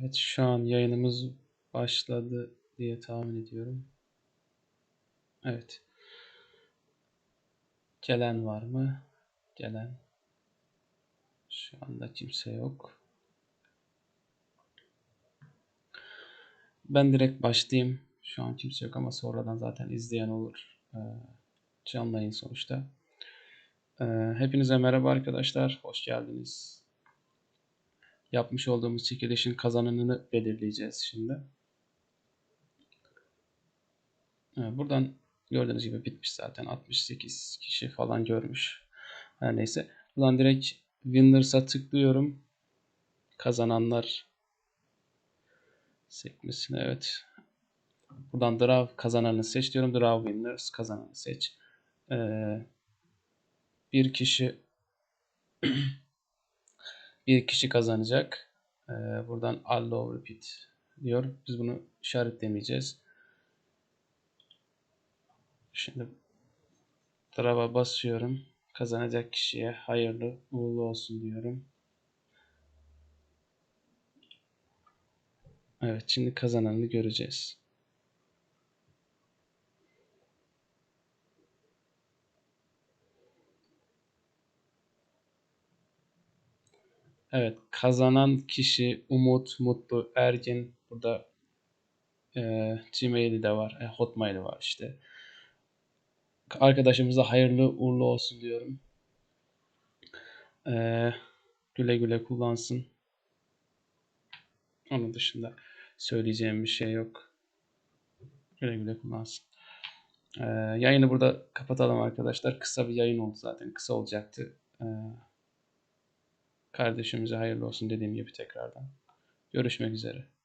Evet şu an yayınımız başladı diye tahmin ediyorum. Evet. Gelen var mı? Gelen. Şu anda kimse yok. Ben direkt başlayayım. Şu an kimse yok ama sonradan zaten izleyen olur. Ee, canlı yayın sonuçta. Ee, hepinize merhaba arkadaşlar. Hoş geldiniz. Yapmış olduğumuz çekilişin kazananını belirleyeceğiz şimdi. Buradan gördüğünüz gibi bitmiş zaten. 68 kişi falan görmüş. Her neyse. Buradan direkt Winners'a tıklıyorum. Kazananlar sekmesine evet. Buradan Draw kazananı seç diyorum. Draw Winners kazananı seç. Ee, bir kişi bir kişi kazanacak. Ee, buradan allow repeat diyor. Biz bunu işaretlemeyeceğiz. Şimdi Draw'a basıyorum. Kazanacak kişiye hayırlı uğurlu olsun diyorum. Evet şimdi kazananı göreceğiz. Evet kazanan kişi Umut Mutlu Ergin. Burada e, Gmail'i de var. E, Hotmail'i var işte. Arkadaşımıza hayırlı uğurlu olsun diyorum. E, güle güle kullansın. Onun dışında söyleyeceğim bir şey yok. Güle güle kullansın. Ee, yayını burada kapatalım arkadaşlar. Kısa bir yayın oldu zaten. Kısa olacaktı. Ee, kardeşimize hayırlı olsun dediğim gibi tekrardan. Görüşmek üzere.